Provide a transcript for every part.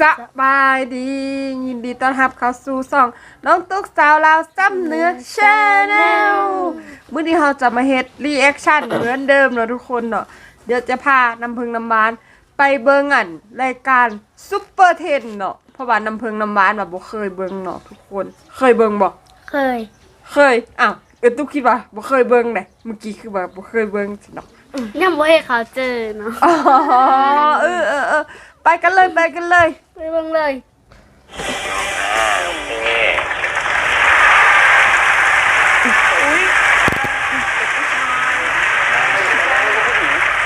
สบายดี ยินดีต้อนรับเข้าสู่ช่อง น้องตุ๊กสาวลาวซ้ำเนื้อชาแนลมื้อนี้เราจะมาเฮ็ดรีแอคชั่นเหมือนเดิมเนาะทุกคนเนาะเดี๋ยวจะพาน้ำพึงน้ำหวาน ไปเบิ่งอันรายการซุปเปอร์เทนเนาะเพราะว่าน้ำพึงน้ำหวานแบบบ่เคยเบิ่งเนาะทุกคน เคยเบิ่งบ่เคย เคยอ้าวเออตุ๊กคิดว่าบ่เคยเบิ่งเด้เมื่อกี้คือว่าบ่เคยเบิ่งสิเนาะยังไม่ให้เขาเจอเนาะอ๋อเออเออเออ ไปกันเลยไปกันเลยไปเบิ่งเลย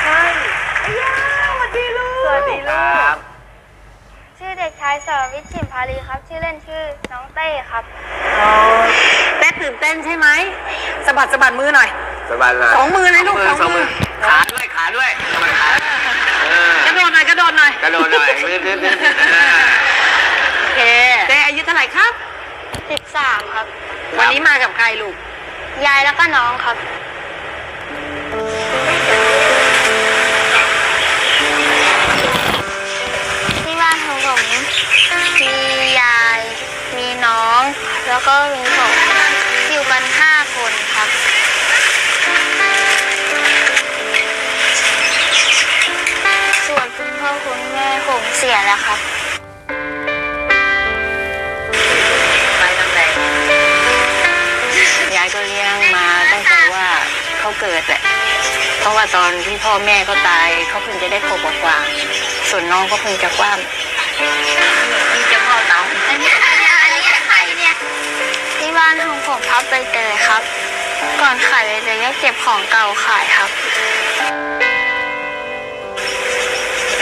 ใช่ยาสวัสดีลูกสวัสดีลูกชื่อเด็กชายสรวิทย์ฉิมพาลีครับ ชื่อเล่นชื่อน้องเต้ครับเต้ตื่นเต้นใช่ไหมสะบัดสะบัดมือหน่อยสบายเลยสองมือเลยลูกสสอองงมืมืออขา ด้วยขาด้วยสบายขาเออกระโดดหน่อยกระโดดหน่อยกระโดดหน่อยลื่นลื่นลื่นเออโอเคเต้อายุเท่าไหร่ครับ13ครับ วันนี้มากับใครลูก ยายแล้วก็น้องครับ ที่บ้านของผมมียาย มีน้อง แล้วก็มีผมอยู่กันห้าคนครับ คุณพ่อคุณแม่ผมเสียแล้วครับไปตั้งแต่ยายก็เลี้ยงมาตั้งแต่ว่าเขาเกิดแหละเพราะว่าตอนที่พ่อแม่ก็ตายเขาเพิ่งจะได้ขวบกว่าๆส่วนน้องก็เพิ่งจะกว้ามนี่จะพ่อเต๋าอันนี้อันนี้อันนี้ใครเนี่ยที่บ้านของผมพับใบเตยครับ ก่อนขายใบเตยก็เก็บของเก่าขายครับเ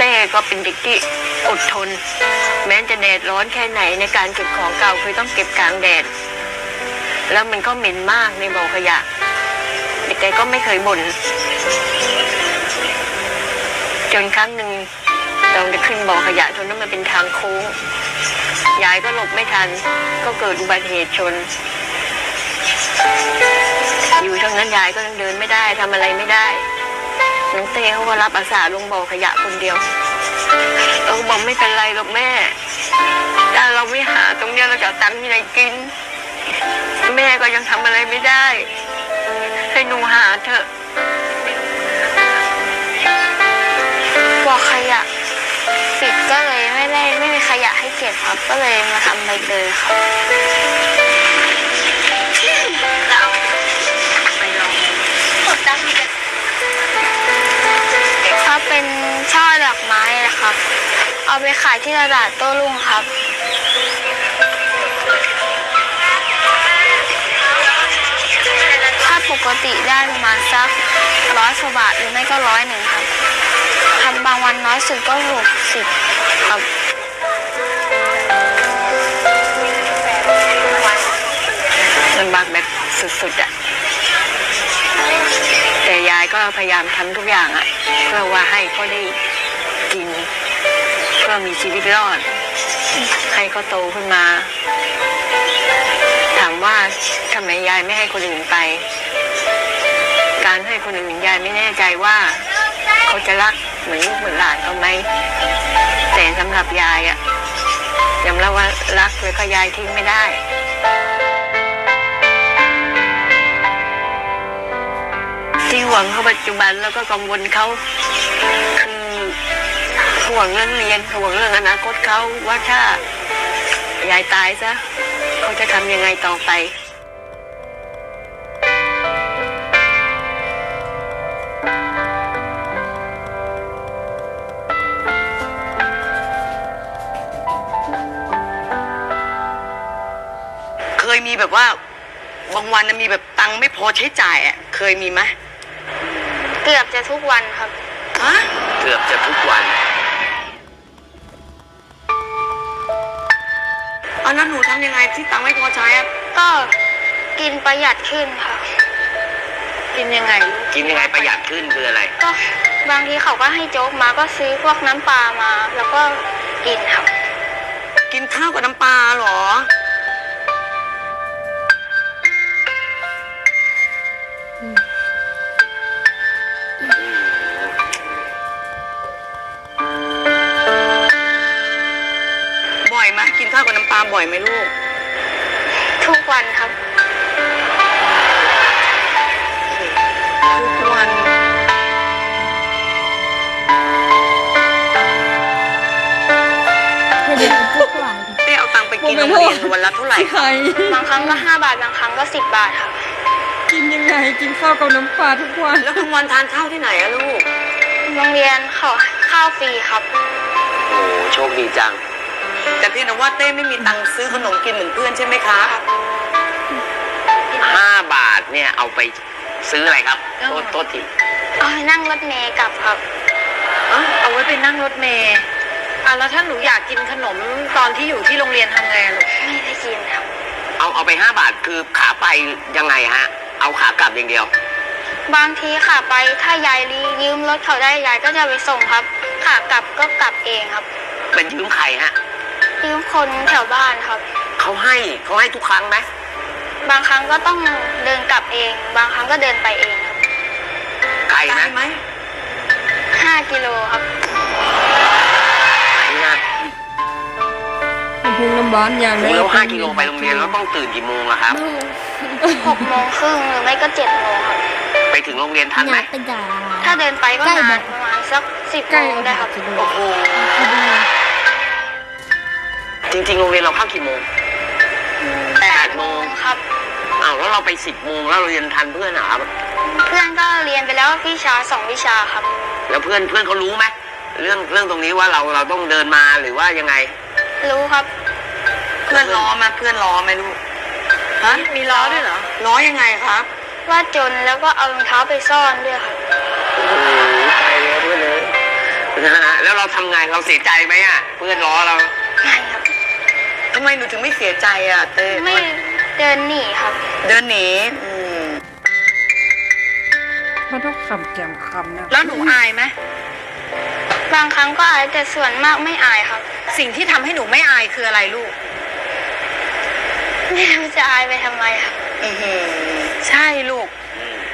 ต้ก็เป็นเด็กที่อดทน แม้จะแดดร้อนแค่ไหนในการเก็บของเก่าคือต้องเก็บกลางแดด แล้วมันก็เหม็นมากในบ่อขยะแต่แกก็ไม่เคยบ่นจนครั้งหนึ่งเราจะขึ้นบ่อขยะจนนั้นมันเป็นทางโค้งยายก็หลบไม่ทัน ก็เกิดอุบัติเหตุชน อยู่ทั้งนั้นยายก็ยังเดินไม่ได้ทำอะไรไม่ได้ น้องเต้เขาก็รับอาสาลงบ่อขยะคนเดียวเราก็บอกไม่เป็นไรหรอกแม่ถ้าเราไม่หาตรงเนี้ยเราจะเอาตังค์ที่ไหนกิน แม่ก็ยังทำอะไรไม่ได้ ให้หนูหาเถอะบ่อขยะปิดก็เลยไม่ได้ไม่มีขยะให้เก็บครับ ก็เลยมาทำใบเตยครับไปลองถ้า เป็นช่อดอกไม้นะครับ เอาไปขายที่ตลาดโต้รุ่งครับถ้าปกติได้ประมาณสักร้อยกว่าบาทหรือไม่ก็ร้อยหนึ่งครับทำบางวันน้อยสุดก็หกสิบครับลำบากแบบสุดๆอะ ยายก็พยายามทำทุกอย่างอะเพื่อว่าให้เขาได้กินเพื่อมีชีวิตรอด ให้เขาโตขึ้นมา ถามว่าทำไมยายไม่ให้คนอื่นไป การให้คนอื่นยายไม่แน่ใจว่า เขาจะรักเหมือนลูกเหมือนหลานเขาไหมแต่สำหรับยายอะยอมรับว่ารักเลยก็ยายทิ้งไม่ได้ ที่ห่วงเขาปัจจุบันแล้วก็กังวลเขาคือห่วงเรื่องเรียนห่วงเรื่องอนาคตเขาว่าถ้ายายตายซะเขาจะทำยังไงต่อไปเคยมีแบบว่าบางวันมีแบบตังค์ไม่พอใช้จ่ายอะ เคยมีไหม เกือบจะทุกวันครับ ฮะ เกือบจะทุกวันอันนั้นหนูทำยังไงที่ตังค์ไม่พอใช้อะก็กินประหยัดขึ้นค่ะ กินยังไง กินยังไงประหยัดขึ้นคืออะไร ก็บางทีเขาก็ให้โจ๊กมาก็ซื้อพวกน้ำปลามา แล้วก็กินครับ กินข้าวกับน้ำปลาเหรออ อยไหมลูก ทุกวันครับ ทุกวัน เดี๋ยวทุกวันเต้เอาตังค์ไปกินโรงเรียนวันละเท่าไหร่ใคร บางครั้งก็5บาท บางครั้งก็10บาทครับ กินยังไง กินข้าวกับน้ำปลาทุกวัน แล้วกลางวันทานข้าวที่ไหนอะลูก โรงเรียนเขาข้าวฟรีครับ โอ้โหโชคดีจัง แต่เพียงแต่ว่าเต้ไม่มีตังค์ซื้อขนมกินเหมือนเพื่อนใช่ไหมคะห้าบาทเนี่ยเอาไปซื้ออะไรครับโทษโทษทีเอาไปนั่งรถเมย์กลับครับ เอ้าเอาไว้ไปนั่งรถเมล์อะแล้วถ้าหนูอยากกินขนมตอนที่อยู่ที่โรงเรียนทำไงอะลูกไม่ได้กินครับเอาเอาไปห้าบาทคือขาไปยังไงฮะ เอาขากลับอย่างเดียว บางทีค่ะไปถ้ายายยืมรถเขาได้ยายก็จะไปส่งครับขากลับก็กลับเองครับ เป็นยืมใครฮะ ยืมคนแถวบ้านครับ เขาให้เขาให้ทุกครั้งไหมบางครั้งก็ต้องเดินกลับเอง บางครั้งก็เดินไปเองครับไกลได้นะไหมห้ากิโลครับไกลนะพึ่งน้ำบ้านอย่างโอ้แล้วห้ากิโลไปโรงเรียนแล้วต้องตื่นกี่โมงอะครับ หกโมงครึ่งหรือไม่ก็เจ็ดโมงครับไปถึงโรงเรียนทันไหมอยากเป็นดารา ถ้าเดินไปก็ใกล้นานแบบ ประมาณสักสิบใกล้โมงได้ครับ โอ้โห จริงๆโรงเรียนเราเข้ากี่โมงแปแปดดโมโมงงครับอ้าวแล้วเราไปสิบโมงแล้วเราเรียนทันเพื่อนเหรอครับเพื่อนก็เรียนไปแล้ววิชาสองวิชาครับ แล้วเพื่อนเพื่อนเขารู้ไหมเรื่องเรื่องตรงนี้ว่าเราเราต้องเดินมาหรือว่ายังไง รู้ครับ เพื่อนล้อมาเพื่อนล้อไหมลูกฮะมีล้อด้วยเหรอล้อยังไงครับว่าจนแล้วก็เอารองเท้าไปซ่อนด้วยครับโอ้โหตายแล้วเพื่อนเลยนะฮะแล้วเราทำไงเราเสียใจไหมอะ เพื่อนล้อเราไม่ครับ ทำไมหนูถึงไม่เสียใจอะเต้ไม่เดินหนีครับ เดินหนีอืมมันต้องคำแกมคำนะแล้วหนูอายไหมบางครั้งก็อายแต่ส่วนมากไม่อายครับ สิ่งที่ทำให้หนูไม่อายคืออะไรลูก ไม่รู้จะอายไปทำไมครับอื้อหือใช่ลูก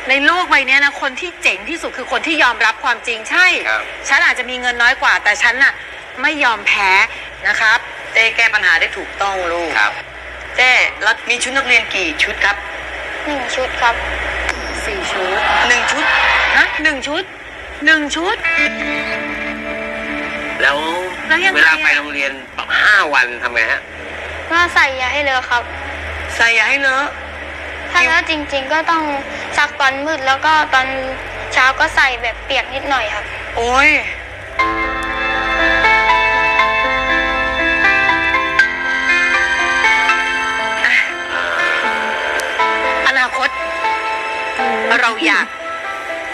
ในโลกใบเนี้ยนะคนที่เจ๋งที่สุดคือคนที่ยอมรับความจริงใช่ ครับ ฉันอาจจะมีเงินน้อยกว่า แต่ฉันน่ะไม่ยอมแพ้นะครับ เต้แก้ปัญหาได้ถูกต้องลูกครับเต้แล้วมีชุดนักเรียนกี่ชุดครับหนึ่งชุดครับสี่ชุดหนึ่งชุดฮะหนึ่งชุดหนึ่งชุด แล้วแล้วยังไงเวลาไปอะโรงเรียนห้าวันทำไงฮะก็ใส่อยาให้เลอะครับ ใส่อย่าให้เลอะถ้าเลอะจริง ๆ ก็ต้องซักตอนมืดแล้วก็ตอนเช้าก็ใส่แบบเปียกนิดหน่อยครับ โอ้ย เราอยาก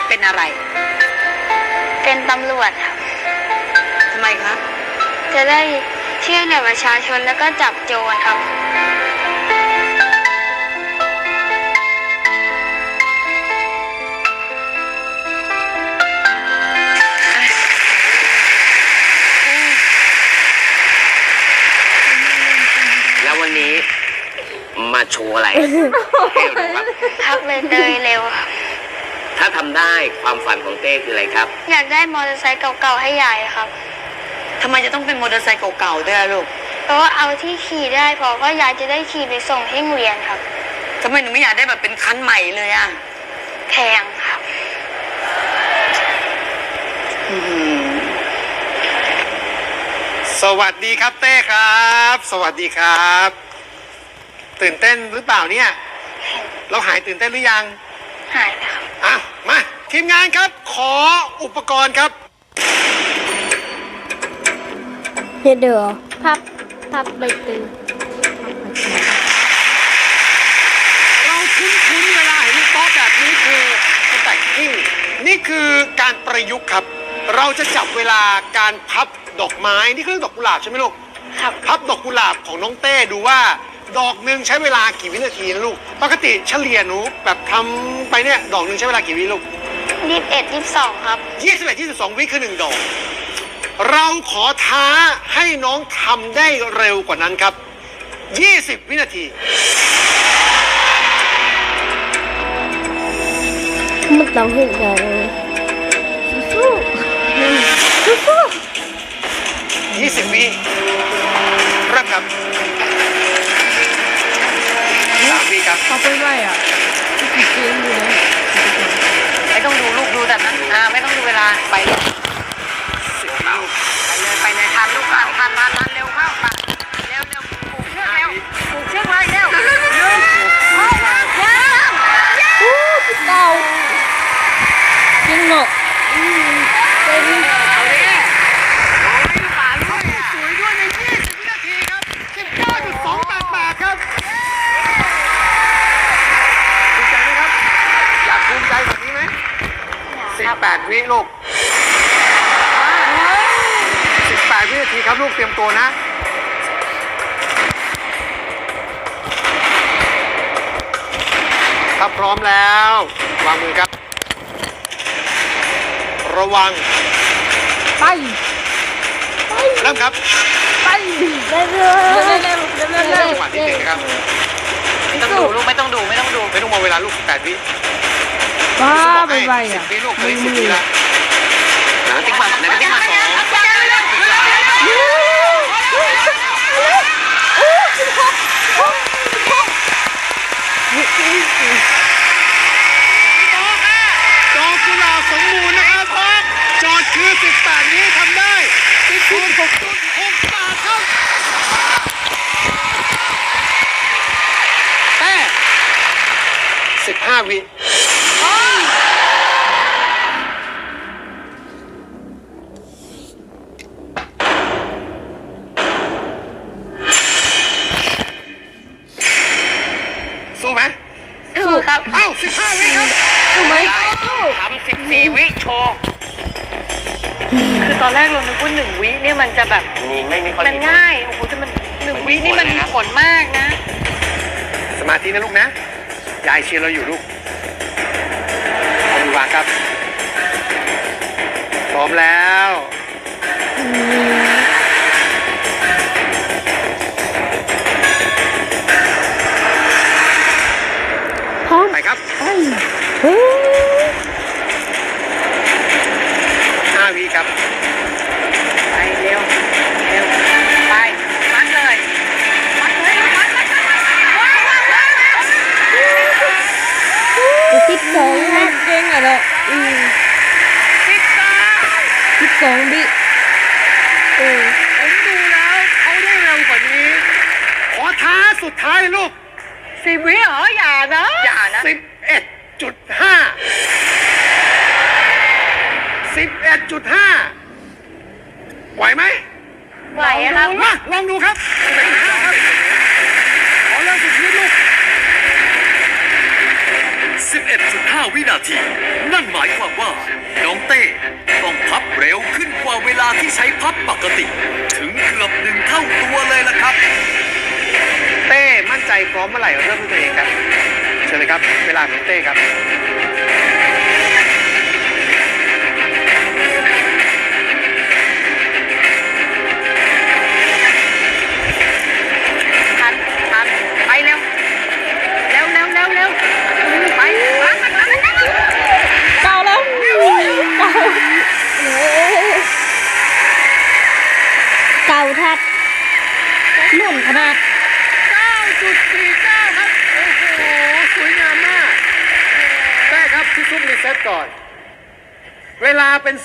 เป็นอะไร เป็นตำรวจครับทำไมครับจะได้ช่วยเหลือประชาชนแล้วก็จับโจรครับ มาโชว์อะไรให้เราดูครับพักเลยเตยเร็วครับถ้าทำได้ความฝันของเต้คืออะไรครับ อยากได้มอเตอร์ไซค์เก่าๆให้ยายครับ ทำไมจะต้องเป็นมอเตอร์ไซค์เก่าๆด้วยอะลูกเพราะว่าเอาที่ขี่ได้พอก็ยายจะได้ขี่ไปส่งที่โรงเรียนครับ ทำไมหนูไม่อยากได้แบบเป็นคันใหม่เลยอะแพงครับ อื้อหือสวัสดีครับเต้ครับ สวัสดีครับ ตื่นเต้นหรือเปล่าเนี่ย เราหายตื่นเต้นหรือยัง หายไปครับอะ มา ทีมงานครับ ขออุปกรณ์ครับ เดี๋ยวพับพับใบเตยเราคุ้นๆเวลาเห็นโต๊ะแบบนี้คือสแต็กกิ้งนี่คือการประยุกต์ครับ เราจะจับเวลาการพับดอกไม้ นี่คือเรื่องดอกกุหลาบใช่ไหมลูก ครับ พับดอกกุหลาบของน้องเต้ดูว่า ดอกหนึ่งใช้เวลากี่วินาทีนะลูก ปกติเฉลี่ยหนูแบบทำไปเนี่ยดอกหนึ่งใช้เวลากี่วิลูก ยี่สิบเอ็ดยี่สิบสองครับ21 22วิคือหนึ่งดอก เราขอท้าให้น้องทำได้เร็วกว่านั้นครับ20วินาทีมันต้องเห็นเลย20วิเริ่มครับ สามวิครับเขาไปไหวอะที่เก่งอยู่นะไม่ต้องดูลูกดูแต่นั้นอ่าไม่ต้องดูเวลาไปเลย สิบวิลูก ไปเลยไปเลยทันลูกทันทันทันทันเร็วเข้าไปเร็วเร็วผูกเชือกเร็วผูกเชือกไว้เร็วเร็วเร็ว เก่าจริงเนาะ เอาดิโอ้ยฝาลูกสวยด้วยใน20วินาทีครับ 19.288 ครับภูมิใจไหมครับ อยากภูมิใจแบบนี้ไหม18 วิลูก18วินาทีครับลูกเตรียมตัวนะถ้าพร้อมแล้ววางมือครับ ระวัง ไปเริ่มครับ ไปเร็วเร็วเร็วเร็วเร็วเร็วเร็วจังหวะที่หนึ่งนะครับ ไม่ต้องดูลูกไม่ต้องดูไม่ต้องดู ไม่ต้องมองเวลาลูก8วิ บ้าบอกไปให้ไหวสิอะบวิลูกเหลมืยอสิบมืวิอละไหนติ๊กมาไหนติ๊กมาสองดอกกุหลาบสมบูรณ์นะครับโจทย์คือ 18 นี้ทำได้16.6บาทครับแต่15 วิ สู้ไหม สู้ครับ เอ้า 15 วิครับถูกไหมทำสิบสี่วิโชว์คือตอนแรกเรานึกว่าหนึ่งวิเนี่ยมันจะแบบมีไม่มีข้อมันดีง่าย โอ้โหแต่มันหนึ่งวินี่มันมีผลมากนะ สมาธินะลูกนะ ยายเชียร์เราอยู่ลูกเอามือวางครับ พร้อมแล้วพ เฮ้ย5วิครับไปเร็วเร็วไปมัดเลยมัดเลยมัดมัดมัดมัดว้าวว้าวว้าวว้าวสิบสองนะเก่งอะเนาะอืมสิบสามสิบสองบิเออผมดูแล้วเขาได้เร็วกว่านี้ ขอท้าสุดท้ายลูกสิบวิเหรออย่านะอย่านะ 11.5 11.5ไหวไหมไหวอะครับ มาลองดูครับ11.5ครับขอเริ่มสุดชีวิตลูก11.5 วินาที นั่นหมายความว่า น้องเต้ต้องพับเร็วขึ้นกว่าเวลาที่ใช้พับปกติ ถึงเกือบหนึ่งเท่าตัวเลยล่ะครับ เต้มั่นใจพร้อมเมื่อไหร่เริ่มด้วยตัวเองครับ เชิญเลยครับ เวลาของเต้ครับ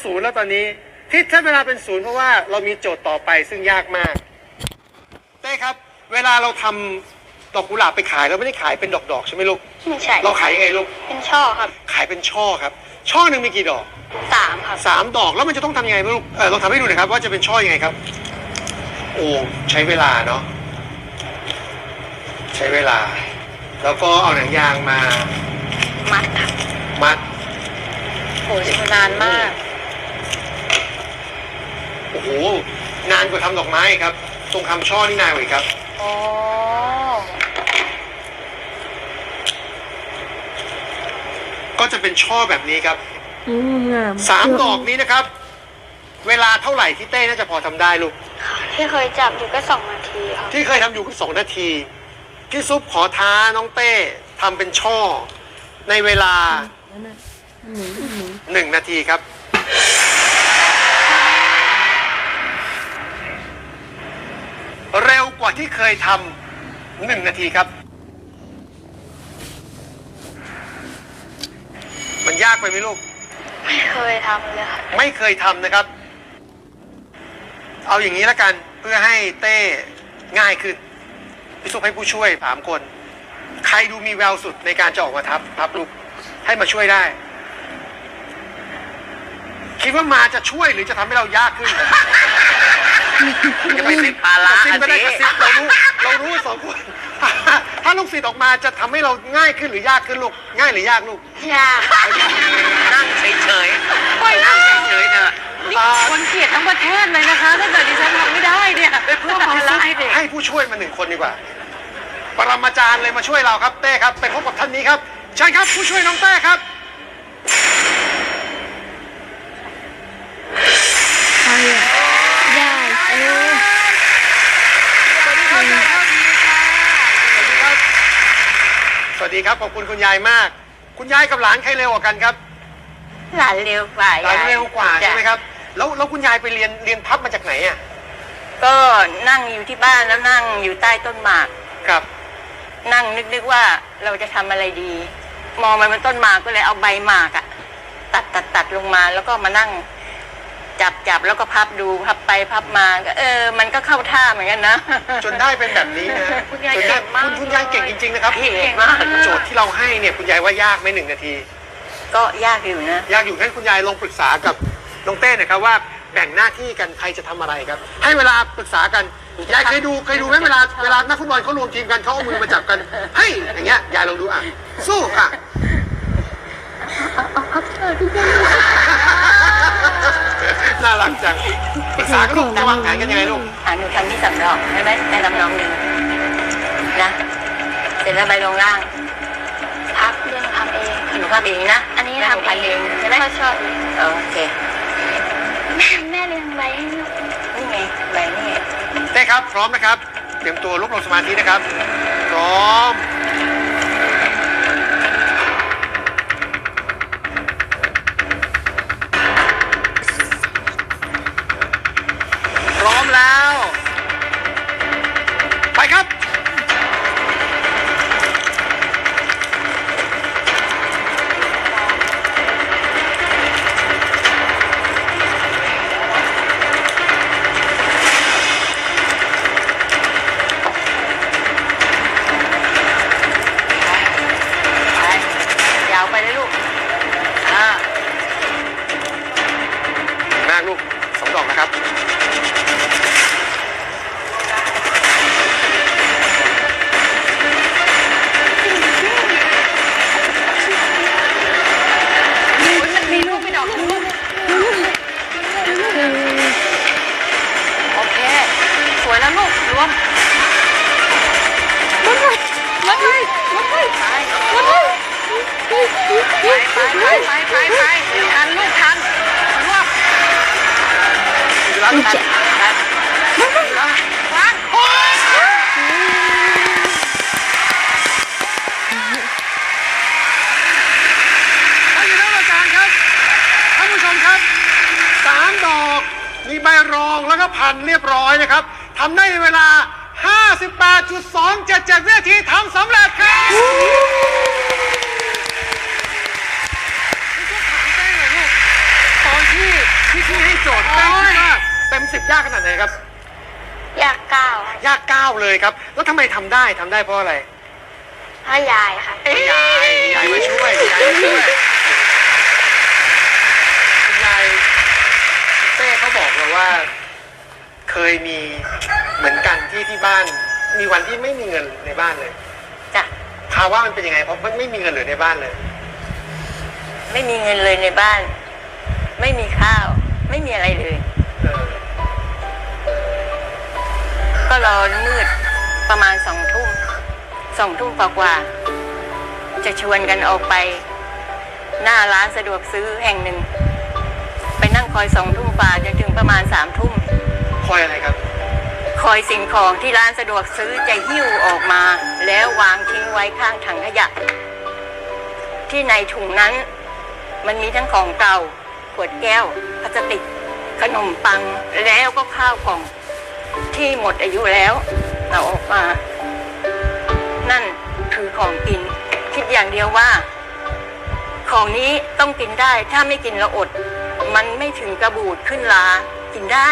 ศูนย์แล้วตอนนี้ ที่ถ้าเวลาเป็นศูนย์เพราะว่าเรามีโจทย์ต่อไปซึ่งยากมากเต้ครับ เวลาเราทำดอกกุหลาบไปขายเราไม่ได้ขายเป็นดอกๆใช่ไหมลูกไม่ใช่เราขายยังไงลูกเป็นช่อครับ ขายเป็นช่อครับ ช่อหนึ่งมีกี่ดอกสามครับสามดอกแล้วมันจะต้องทำยังไงลูกเออลองทำให้ดูหน่อยครับ ว่าจะเป็นช่อยังไงครับ โอ้ใช้เวลาเนาะใช้เวลา แล้วก็เอาหนังยางมา มัดครับมัดโอ้ยนานมาก โอ้โหนานกว่าทำดอกไม้ครับตรงทำช่อนี่นานกว่าอีกครับอ๋อก็จะเป็นช่อแบบนี้ครับอืมงามสามดอกนี้นะครับ เวลาเท่าไหร่ที่เต้น่าจะพอทำได้ลูก ที่เคยจับอยู่ก็สองนาทีครับที่เคยทำอยู่ก็สองนาที พี่ซุปขอท้าน้องเต้ทำเป็นช่อ ในเวลาหนึ่งนาทีครับ วว่าที่เคยทำหนึ่งนาทีครับ มันยากไปไหมลูก ไม่เคยทำเลยค่ะไม่เคยทำนะครับ เอาอย่างนี้แล้วกันเพื่อให้เต้ง่ายขึ้นพี่ซุปให้ผู้ช่วยสามคน ใครดูมีแววสุดในการจะออกมาทับพับลูกให้มาช่วยได้ คิดว่ามาจะช่วยหรือจะทำให้เรายากขึ้น จะไปติดภาระกระซิบก็ได้กระซิบเรารู้เรารู้สองคนถ้าลูกศิษย์ออกมาจะทำให้เราง่ายขึ้นหรือยากขึ้นลูกง่ายหรือยากลูกยากนั่งเฉยๆนั่งเฉยๆเถอะอ่คนเกลียดทั้งประเทศเลยนะคะถ้าเกิดดิฉันทำไม่ได้เนี่ยเพื่อภาระให้เด็กให้ผู้ช่วยมาหนึ่งคนดีกว่า ปรมาจารย์เลยมาช่วยเราครับเต้ครับ ไปพบกับท่านนี้ครับเชิญครับผู้ช่วยน้องเต้ครับ ใครอะยายเออ สวัสดีครับยายครับ สวัสดีครับ ส วัสดีครับ ขอบคุณคุณยายมาก คุณยายกับหลานใครเร็วกว่ากันครับ หลานเร็วกว่าหลานยายเร็วกว่าใช่ไหมจ้ะครับ แล้วแล้วคุณยายไปเรียนเรียนพับมาจากไหนอะ ก็นั่งอยู่ที่บ้านแล้วนั่งอยู่ใต้ต้นหมาก ครับ นั่งนึกๆว่าเราจะทำอะไรดี มองไปบนต้นหมากก็เลยเอาใบหมากอะตัดตัดตัดลงมาแล้วก็มานั่ง จับจับแล้วก็พับดูพับไปพับมาก็เออ มันก็เข้าท่าเหมือนกันนะ จนได้เป็นแบบนี้นะคุณยายจนได้เก่งมากคุณคุณยายเก่งจริงๆนะครับเก่งมาก โจทย์ที่เราให้เนี่ยคุณยายว่ายากไหมหนึ่งนาที ก็ยากอยู่นะอยากอยู่ให้คุณยายลองปรึกษากับน้องเต้หนะครับว่าแบ่งหน้าที่กันใครจะทำอะไรครับ ให้เวลาปรึกษากันยายเคยดูเคยดูไหมเวลาเวลานักฟุตบอลเขารวมทีมกันเขาเอามือมาจับกันเฮ้ยอย่างเงี้ยยายลองดูอะสู้อะน่ารักจังปรึกษากันลูกจะวางแผนกันยังไงลูกอ่าหนูทำที่สำรองใช่ไหมในลำนองหนึ่งนะ เสร็จแล้วใบลงล่างพับเรื่องทำเองหนูพับเองนะ อันนี้แล้วหทำพันเอเองงใช่ไหมพ่อชอบโอเค แม่แม่เรียงใบให้หนูนี่ไงใบนี่ไงเต้ครับ พร้อมนะครับ เตรียมตัวรวบรวมสมาธินะครับ พร้อม แล้ว 5,000 เรียบร้อยนะครับทำได้เวลา 58.277วินาทีทำสำเร็จครับตอนที่พี่ที่ให้โจทย์แป้คิดว่าเต็มสิบยากขนาดไหนครับยากก้ายากเก้าเลยครับ แล้วทำไมทำได้ทำได้เพราะอะไรเพราะยายค่ะคุยายยายมาช่วยยายมาช่วยยายเต้เขาบอกเราว่า เคยมีเหมือนกันที่ที่บ้าน มีวันที่ไม่มีเงินในบ้านเลยจ้ะภาวะมันเป็นยังไงเพราะมันไม่มีเงินเหลือในบ้านเลย ไม่มีเงินเลยในบ้าน ไม่มีข้าว ไม่มีอะไรเลย เออก็รอมืดประมาณสองทุ่มสองทุ่มกว่าๆจะชวนกันออกไป หน้าร้านสะดวกซื้อแห่งหนึ่ง ไปนั่งคอยสองทุ่มฝ่าจนถึงประมาณสามทุ่ม คอยอะไรครับ คอยสิ่งของที่ร้านสะดวกซื้อจะหิ้วออกมา แล้ววางทิ้งไว้ข้างถังขยะ ที่ในถุงนั้น มันมีทั้งของเก่า ขวดแก้วพลาสติก ขนมปังแล้วก็ข้าวกล่อง ที่หมดอายุแล้ว เราออกมา นั่นคือของกิน คิดอย่างเดียวว่า ของนี้ต้องกินได้ถ้าไม่กินเราอด มันไม่ถึงกระบูดขึ้นลากินได้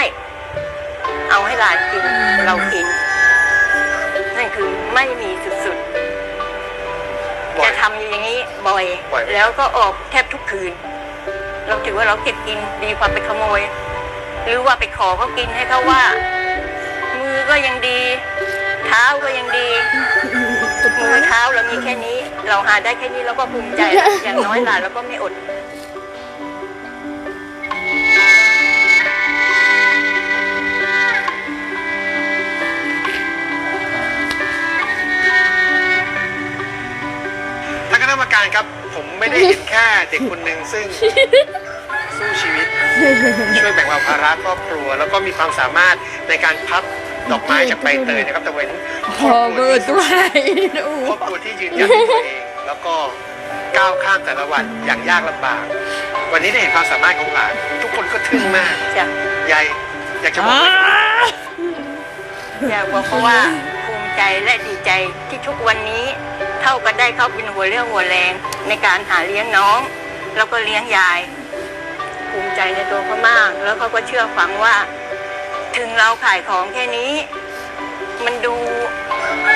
ห้หลานกินเรากินนั่นคือไม่มีสุดๆบ่อย จะทำอยู่อย่างนี้บ่อย บ่อยไหม แล้วก็ออกแทบทุกคืน เราถือว่าเราเก็บกินดีกว่าไปขโมย หรือว่าไปขอเขากินให้เขาว่า มือก็ยังดี เท้าก็ยังดี มือเท้าเรามีแค่นี้ เราหาได้แค่นี้เราก็ภูมิใจแล้วอย่างน้อยหลานเราก็ไม่อด รรมการครับ ผมไม่ได้เห็นแค่เด็กคนหนึ่งซึ่งสู้ชีวิต ช่วยแบ่งเบาภาระครอบครัว แล้วก็มีความสามารถในการพับดอกไม้จากใบเตยนะครับแต่เว้นพอเบอร์ตัวไหนดูครอบครัวที่ยืนหยันในตัวเองแล้วก็ก้าวข้ามแต่ละวันอย่างยากลำบาก วันนี้ได้เห็นความสามารถของหลานทุกคนก็ทึ่งมากจ้ะยายอยากจะบอกอยากบอกเขาว่าภูมิใจและดีใจที่ทุกวันนี้ เท่ากันได้เขาเป็นหัวเรี่ยวหัวแรงในการหาเลี้ยงน้อง แล้วก็เลี้ยงยาย ภูมิใจในตัวเขามาก แล้วเขาก็เชื่อฟังว่า ถึงเราขายของแค่นี้ มันดู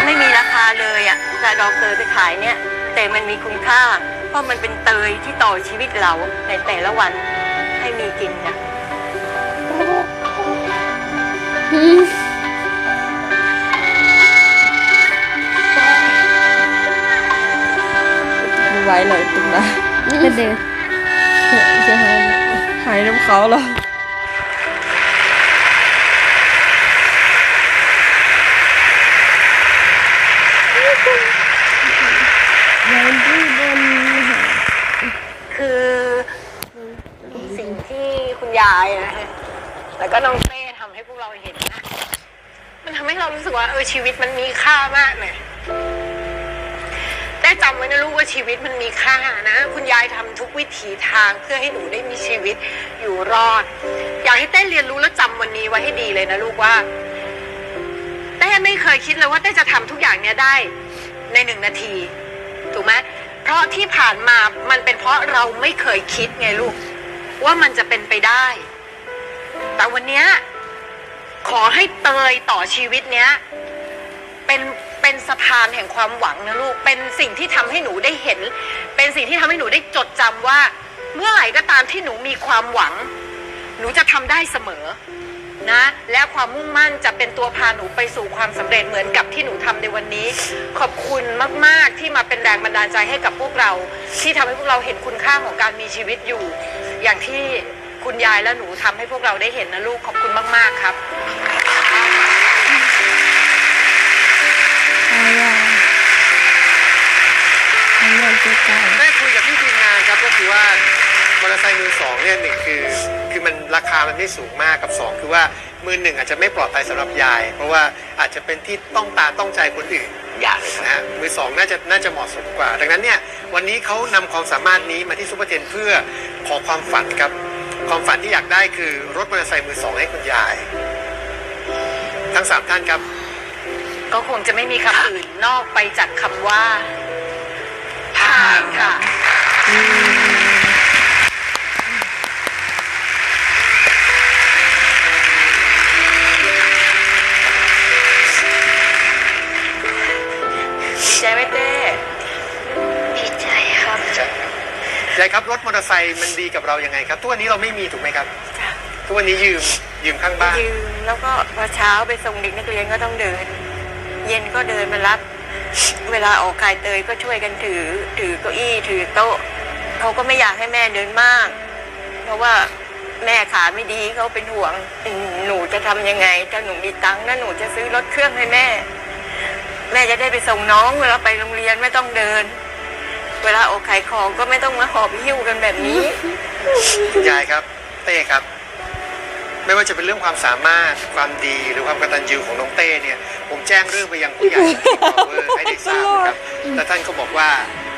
ไม่มีราคาเลยอะแต่เราเคยไปขายเนี่ย แต่มันมีคุณค่า เพราะมันเป็นเตยที่ต่อชีวิตเราในแต่ละวันให้มีกินนะไไหวเลยตุ๊กนะเฮ็ดเด้อจะหายหายน้ำเขาเหรอยังที่บนคือสิ่งที่คุณยายนะฮะแล้วก็น้องเต้ทำให้พวกเราเห็นนะ มันทำให้เรารู้สึกว่าเออชีวิตมันมีค่ามากเลยได้ จำไว้นะลูกว่าชีวิตมันมีค่านะ คุณยายทำทุกวิถีทางเพื่อให้หนูได้มีชีวิตอยู่รอด อยากให้เต้เรียนรู้และจำวันนี้ไว้ให้ดีเลยนะลูกว่าเต้ไม่เคยคิดเลยว่าเต้จะทำทุกอย่างเนี้ยได้ในหนึ่งนาที ถูกไหมเพราะที่ผ่านมามันเป็นเพราะเราไม่เคยคิดไงลูก ว่ามันจะเป็นไปได้ แต่วันเนี้ยขอให้เตยต่อชีวิตเนี้ยเป็น เป็นสะพานแห่งความหวังนะลูก เป็นสิ่งที่ทำให้หนูได้เห็น เป็นสิ่งที่ทำให้หนูได้จดจำว่า เมื่อไหร่ก็ตามที่หนูมีความหวัง หนูจะทำได้เสมอนะ และความมุ่งมั่นจะเป็นตัวพาหนูไปสู่ความสำเร็จเหมือนกับที่หนูทำในวันนี้ ขอบคุณมาก ๆ ที่มาเป็นแรงบันดาลใจให้กับพวกเรา ที่ทำให้พวกเราเห็นคุณค่าของการมีชีวิตอยู่ อย่างที่คุณยายและหนูทำให้พวกเราได้เห็นนะลูกขอบคุณมาก ๆ ครับ คือว่ามอเตอร์ไซค์มือสองเนี่ยหนึ่งคือคือมันราคามันไม่สูงมากกับสองคือว่ามือหนึ่งอาจจะไม่ปลอดภัยสำหรับยาย เพราะว่าอาจจะเป็นที่ต้องตาต้องใจคนอื่นอย่าเลยนะฮะมือสองน่าจะน่าจะเหมาะสมกว่า ดังนั้นเนี่ยวันนี้เขานำความสามารถนี้มาที่ซูเปอร์เทนเพื่อขอความฝันครับ ความฝันที่อยากได้คือรถมอเตอร์ไซค์มือสองให้คุณยาย ทั้งสามท่านครับ ก็คงจะไม่มีคำอื่นนอกไปจากคำว่าผ่านค่ะ ใจไหมเต้ดีใจครับยายครับรถมอเตอร์ไซค์มันดีกับเรายังไงครับทุกวันนี้เราไม่มีถูกไหมครับทุกวันนี้ยืมยืมข้างบ้าน ยืมแล้วก็พอเช้าไปส่งเด็กนักเรียนก็ต้องเดิน เย็นก็เดินมารับ เวลาออกขายเตยก็ช่วยกันถือ ถือเก้าอี้ถือโต๊ะเขาก็ไม่อยากให้แม่เดินมาก เพราะว่าแม่ขาไม่ดีเขาเป็นห่วงอืมหนูจะทำยังไงถ้าหนูมีตังค์นะหนูจะซื้อรถเครื่องให้แม่ แม่จะได้ไปส่งน้องเวลาไปโรงเรียนไม่ต้องเดิน เวลาออกขายของก็ไม่ต้องมาหอบหิ้วกันแบบนี้ คุณยายครับเต้ครับ ไม่ว่าจะเป็นเรื่องความสามารถความดีหรือความกตัญญูของน้องเต้เนี่ย ผมแจ้งเรื่องไปยังผู้ใหญ่ที่ power ให้ได้ทราบครับแต่ท่านก็บอกว่า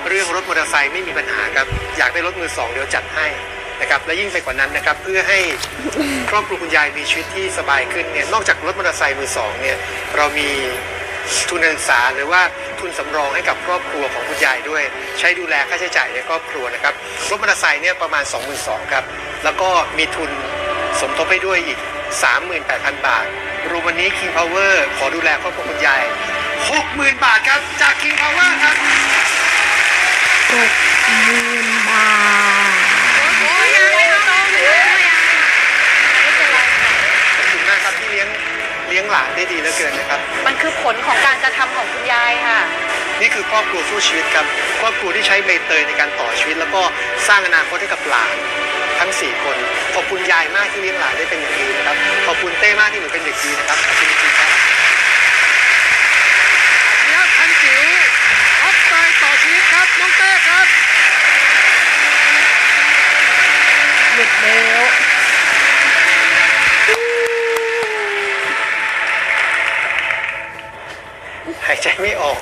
เรื่องรถมอเตอร์ไซค์ไม่มีปัญหาครับ อยากได้รถมือสองเดี๋ยวจัดให้นะครับและยิ่งไปกว่านั้นนะครับเพื่อให้ครอบครัวคุณยายมีชีวิตที่สบายขึ้นเนี่ยนอกจากรถมอเตอร์ไซค์มือสองเนี่ยเรามี ทุนการศึกษาหรือว่าทุนสำรองให้กับครอบครัวของคุณยายด้วย ใช้ดูแลค่าใช้จ่ายในครอบครัวนะครับรถมอเตอร์ไซค์เนี่ยประมาณ 22,000ครับแล้วก็มีทุนสมทบให้ด้วยอีก 38,000 บาทรวมวันนี้ King Power ขอดูแลครอบครัวคุณยาย 60,000 บาทครับจาก King Power ครับ หกหมื่นบาท ขอบคุณมากครับที่เลี้ยงเลี้ยงหลาน ได้ดีเหลือเกินนะครับ มันคือผลของการกระทำของคุณยายค่ะ นี่คือครอบครัวสู้ชีวิตครับครอบครัวที่ใช้ใบเตยในการต่อชีวิต แล้วก็สร้างอนาคตให้กับหลานทั้ง 4 คน ขอบคุณยายมากที่เลี้ยงหลานได้เป็นอย่างดีนะครับ ขอบคุณเต้มากที่หนูเป็นเด็กดีนะครับขอบคุณจริงๆครับอัจฉริยะพันจิ๋วออฟไซด์ต่อชีวิตครับ น้องเต้ครับ หลุดแล้ว หายใจไม่ออก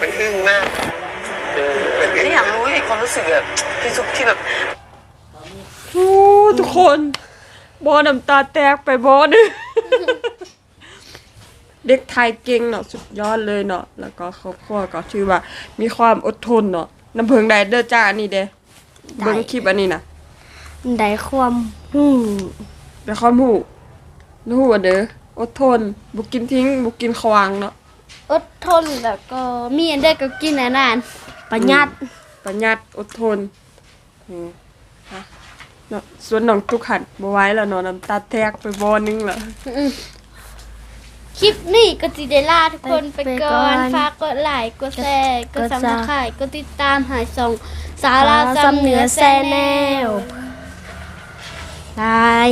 มันอึ้งมากเออมันอึ้งนี่อยากรู้ไอ้ความรู้สึกแบบที่สุดที่แบบโอ้ทุกคนบอน้ำตาแตกไปบอนึงเด็กไทยเก่งเนาะสุดยอดเลยเนาะแล้วก็ครอบครัวก็ถือว่า มีความอดทนเนาะน้ำเพิงได้เด้อจ้าอันนี้เด้เบิ่งคลิปอันนี้นะได้ความหู้แต่ความหูนูหูว่าเด้ออดทนบุกินทิ้งบุกินขวางเนาะ อดทนแล้วก็มีอันได้ก็กินอันนั้นประหยัดประหยัดอดทนอืมฮะเนาะส่วนน้องตุกหันบ่ไหว้แล้วเนาะน้ำตาแตกไปบอนึงละคลิปนี้ก็จิได้ลาทุกคนไปไปก่ก่ออนนฝากกดไลค์กดแชร์กดกดซับสซับไครต์กดติดตามหายส่องสาราจำเหนือแซนแนลบาย